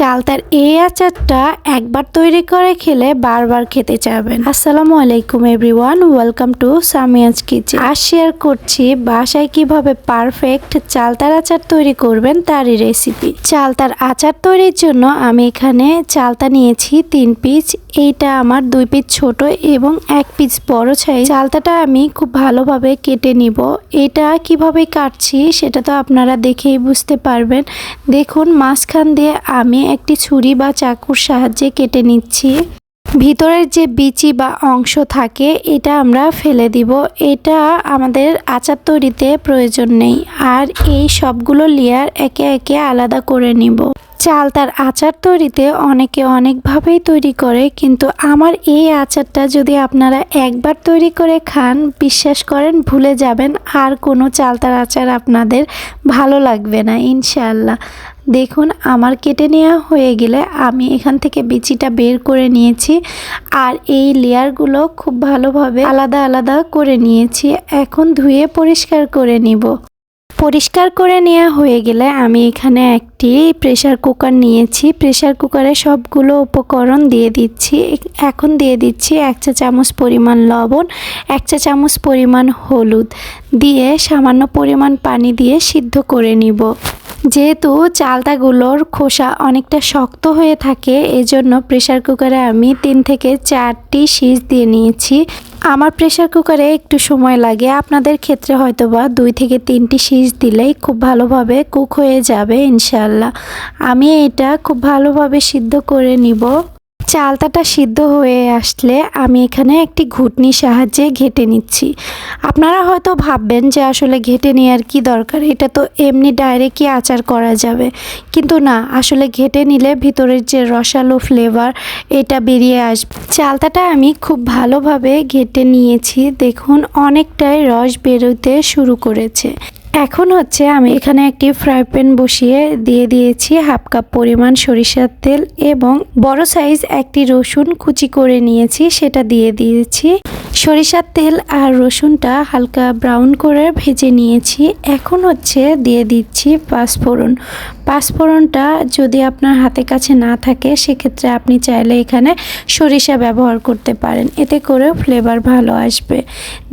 চালতার এই আচারটা একবার তৈরি করে খেলে বারবার খেতে চাবেন। আসসালামু আলাইকুম everyone welcome to Samiya's kitchen আজ শেয়ার করছি বাসায় কীভাবে পারফেক্ট চালতার আচার তৈরি করবেন তারই রেসিপি চালতার আচার তৈরির জন্য আমি এখানে চালতা নিয়েছি তিন পিস এইটা আমার দুই পিস ছোট এবং এক পিস বড় সাইজ চালতাটা আমি খুব ভালোভাবে কেটে নিব। এটা কীভাবে কাটছি সেটা তো আপনারা দেখেই বুঝতে পারবেন। দেখুন, মাঝখান দিয়ে আমি একটি ছুরি বা চাকুর সাহায্যে কেটে নিচ্ছি। ভিতরের যে বিচি বা অংশ থাকে, এটা আমরা ফেলে দিব। এটা আমাদের আচার তৈরিতে প্রয়োজন নেই। আর এই সবগুলো লেয়ার একে একে আলাদা করে নিব। চালতার আচার তৈরিতে অনেকে অনেকভাবেই তৈরি করে, কিন্তু আমার এই আচারটা যদি আপনারা একবার তৈরি করে খান, বিশ্বাস করেন, ভুলে যাবেন, আর কোনো চালতার আচার আপনাদের ভালো লাগবে না ইনশাল্লাহ দেখুন, আমার কেটে নেওয়া হয়ে গেলে আমি এখান থেকে বিচিটা বের করে নিয়েছি, আর এই লেয়ারগুলো খুব ভালোভাবে আলাদা আলাদা করে নিয়েছি। এখন ধুয়ে পরিষ্কার করে নিব। পরিষ্কার করে নেওয়া হয়ে গেলে আমি এখানে একটি প্রেসার কুকার নিয়েছি। প্রেসার কুকারে সবগুলো উপকরণ দিয়ে দিচ্ছি। এখন দিয়ে দিচ্ছি এক চা চামচ পরিমাণ লবণ, এক চা চামচ পরিমাণ হলুদ দিয়ে সামান্য পরিমাণ পানি দিয়ে সিদ্ধ করে নিব। যেহেতু চালতাগুলোর খোসা অনেকটা শক্ত হয়ে থাকে, এজন্য প্রেসার কুকারে আমি তিন থেকে চারটি সিজ দিয়ে নিয়েছি। আমার প্রেসার কুকারে একটু সময় লাগে। আপনাদের ক্ষেত্রে হয়তো বা দুই থেকে তিনটি সিজ দিলেই খুব ভালোভাবে কুক হয়ে যাবে ইনশাল্লাহ আমি এটা খুব ভালোভাবে সিদ্ধ করে নিব। চালতাটা সিদ্ধ হয়ে আসলে আমি এখানে একটি ঘুটনির সাহায্যে ঘেটে নিচ্ছি। আপনারা হয়তো ভাববেন যে আসলে ঘেটে নেওয়ার কি দরকার? এটা তো এমনি ডাইরেক্টই আচার করা যাবে। কিন্তু না, আসলে ঘেটে নিলে ভিতরের যে রসালো ফ্লেভার এটা বেরিয়ে আসবে। চালতাটা আমি খুব ভালোভাবে ঘেটে নিয়েছি। দেখুন, অনেকটাই রস বেরোতে শুরু করেছে। এখন হচ্ছে আমি এখানে একটি ফ্রাই প্যান বসিয়ে দিয়ে দিয়েছি হাফ কাপ পরিমাণ সরিষার তেল এবং বড় সাইজ একটি রসুন কুচি করে নিয়েছি, সেটা দিয়ে দিয়েছি। সরিষার তেল আর রসুনটা হালকা ব্রাউন করে ভেজে নিয়েছি। এখন হচ্ছে দিয়ে দিচ্ছি পাঁচফোড়ন। পাঁচফোড়নটা যদি আপনার হাতে কাছে না থাকে, সেক্ষেত্রে আপনি চাইলে এখানে সরিষা ব্যবহার করতে পারেন। এতে করে ফ্লেভার ভালো আসবে।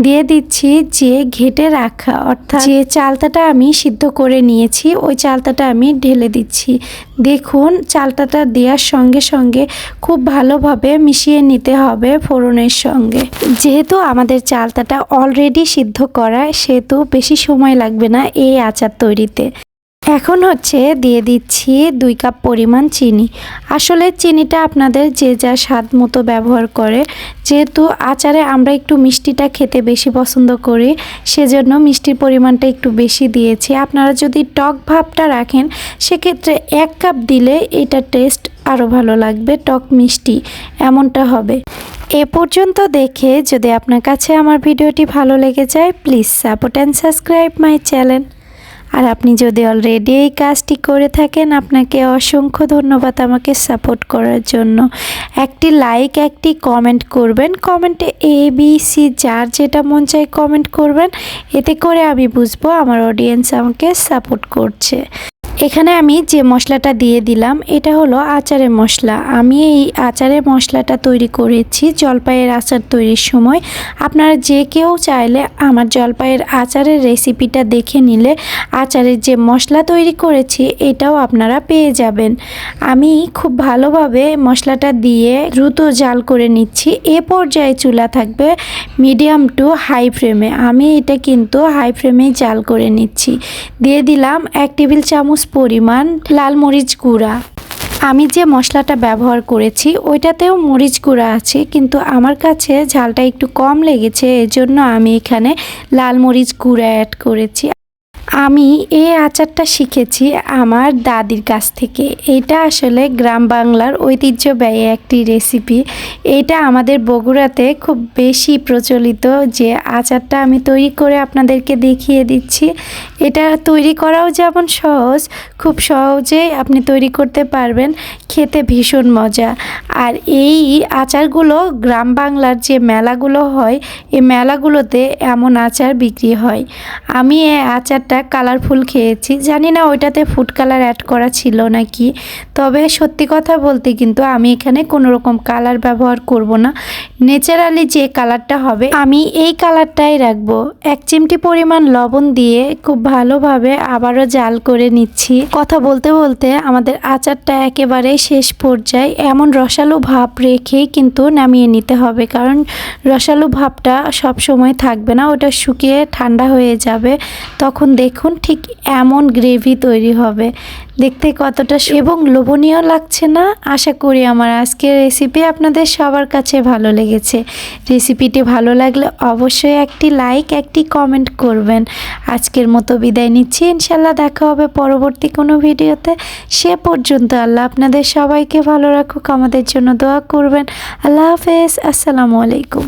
দিয়ে দিচ্ছি যে ঘেটে রাখা, অর্থাৎ যে চালতাটা আমি সিদ্ধ করে নিয়েছি, ওই চালতাটা আমি ঢেলে দিচ্ছি। দেখুন, চালতাটা দেওয়ার সঙ্গে সঙ্গে খুব ভালোভাবে মিশিয়ে নিতে হবে ফোড়নের সঙ্গে। যেহেতু আমাদের চালতাটা অলরেডি সিদ্ধ করা, সেহেতু বেশি সময় লাগবে না এই আচার তৈরিতে। এখন হচ্ছে দিয়ে দিচ্ছি দুই কাপ পরিমাণ চিনি। আসলে চিনিটা আপনাদের যে যা স্বাদ মতো ব্যবহার করে, যেহেতু আচারে আমরা একটু মিষ্টিটা খেতে বেশি পছন্দ করি, সেজন্য মিষ্টির পরিমাণটা একটু বেশি দিয়েছি। আপনারা যদি টক ভাবটা রাখেন, সেক্ষেত্রে এক কাপ দিলে এটা টেস্ট আরও ভালো লাগবে, টক মিষ্টি, এমনটা হবে। এ পর্যন্ত দেখে যদি আপনার কাছে আমার ভিডিওটি ভালো লেগে যায় please support and subscribe my channel আর আপনি যদি অলরেডি এই কাজটি করে থাকেন, আপনাকে অসংখ্য ধন্যবাদ আমাকে সাপোর্ট করার জন্য। একটি লাইক একটি কমেন্ট করবেন। কমেন্টে এ বি সি যার যেটা মন চাই কমেন্ট করবেন। এতে করে আমি বুঝব আমার অডিয়েন্স আমাকে সাপোর্ট করছে। এখানে আমি যে মশলাটা দিয়ে দিলাম, এটা হলো আচারের মশলা। আমি এই আচারের মশলাটা তৈরি করেছি জলপাইয়ের আচার তৈরির সময়। আপনারা যে কেউ চাইলে আমার জলপাইয়ের আচারের রেসিপিটা দেখে নিলে আচারের যে মশলা তৈরি করেছি, এটাও আপনারা পেয়ে যাবেন। আমি খুব ভালোভাবে মশলাটা দিয়ে দ্রুত জাল করে নিচ্ছি। এ পর্যায়ে চুলা থাকবে মিডিয়াম টু হাই ফ্লেমে। আমি এটা কিন্তু হাই ফ্লেমেই জাল করে নিচ্ছি। দিয়ে দিলাম এক টেবিল চামচ পরিমাণ লাল মরিচ গুঁড়া। আমি যে মশলাটা ব্যবহার করেছি, ওইটাতেও মরিচ গুঁড়া আছে, কিন্তু আমার কাছে ঝালটা একটু কম লেগেছে, এজন্য আমি এখানে লাল মরিচ গুঁড়া অ্যাড করেছি। আমি এই আচারটা শিখেছি আমার দাদির কাছ থেকে। এটা আসলে গ্রাম বাংলার ঐতিহ্যবাহী একটি রেসিপি এটা আমাদের বগুড়াতে খুব বেশি প্রচলিত যে আচারটা আমি তৈরি করে আপনাদেরকে দেখিয়ে দিচ্ছি। এটা তৈরি করাও যেমন সহজ, খুব সহজেই আপনি তৈরি করতে পারবেন। খেতে ভীষণ মজা। আর এই আচারগুলো গ্রাম বাংলার যে মেলাগুলো হয় এই মেলাগুলোতে এমন আচার বিক্রি হয়। আমি এই আচারটা কালারফুল খেয়েছি। জানি না ওইটাতে ফুড কালার অ্যাড করা ছিল নাকি। তবে সত্যি কথা বলতে কিন্তু আমি এখানে কোনো রকম কালার ব্যবহার করব না। ন্যাচারালি যে কালারটা হবে, আমি এই কালারটাই রাখব। এক চিমটি পরিমাণ লবণ দিয়ে খুব ভালোভাবে আবারও জাল করে নিচ্ছি। কথা বলতে বলতে আমাদের আচারটা একেবারে শেষ পর্যায়ে এমন রসালো ভাব রেখেই কিন্তু নামিয়ে নিতে হবে। কারণ রসালো ভাবটা সব সময় থাকবে না, ওটা শুকিয়ে ঠান্ডা হয়ে যাবে। তখন দেখুন ঠিক এমন গ্রেভি তৈরি হবে। দেখতে কতটা এবং লোভনীয় লাগছে না? আশা করি আমার আজকের রেসিপি আপনাদের সবার কাছে ভালো লেগেছে। রেসিপিটি ভালো লাগলে অবশ্যই একটি লাইক একটি কমেন্ট করবেন। আজকের মতো বিদায় নিচ্ছি। ইনশাল্লাহ দেখা হবে পরবর্তী কোনো ভিডিওতে। সে পর্যন্ত আল্লাহ আপনাদের সবাইকে ভালো রাখুক, আমাদের জন্য দোয়া করবেন। আল্লাহ হাফেজ। আসসালামু আলাইকুম।